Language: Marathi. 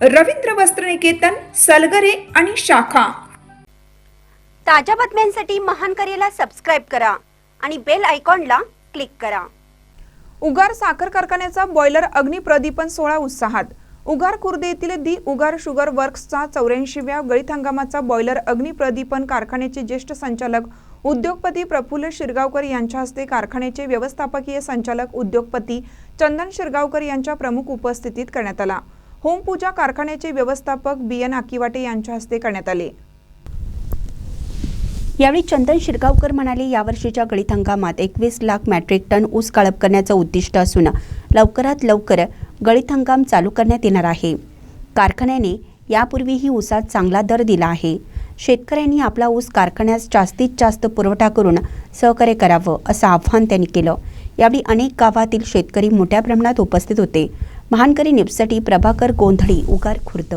रवींद्र वस्त्रनिकेतन सलगरे आणि शाखा. ताज्या बातम्यांसाठी महान करेला सबस्क्राईब करा आणि बेल आयकॉनला क्लिक करा. उगार साखर कारखान्याचा बॉयलर अग्निप्रदीपन सोहळा उत्साहात. उगार खुर्द येथील दी उगार शुगर वर्क्सचा चौऱ्याऐंशीव्या गळीत हंगामाचा बॉयलर अग्निप्रदीपन कारखान्याचे ज्येष्ठ संचालक उद्योगपती प्रफुल्ल शिरगावकर यांच्या हस्ते कारखान्याचे व्यवस्थापकीय संचालक उद्योगपती चंदन शिरगावकर यांच्या प्रमुख उपस्थितीत करण्यात आला. होमपूजा कारखान्याचे व्यवस्थापक बी एन आकिवाटे यांच्या हस्ते करण्यात आले. यावेळी चंदन शिरगावकर म्हणाले यावर्षीच्या गळीत हंगामात एकवीस लाख मॅट्रिक टन ऊस काळप करण्याचं उद्दिष्ट असून लवकरात लवकर गळीत हंगाम चालू करण्यात येणार आहे. कारखान्याने यापूर्वीही ऊसात चांगला दर दिला आहे. शेतकऱ्यांनी आपला ऊस कारखान्यास जास्तीत जास्त पुरवठा करून सहकार्य करावं असं आव्हान त्यांनी केलं. यावेळी अनेक गावातील शेतकरी मोठ्या प्रमाणात उपस्थित होते. महानकरी निप्ससाठी प्रभाकर गोंधळी उगार खुर्द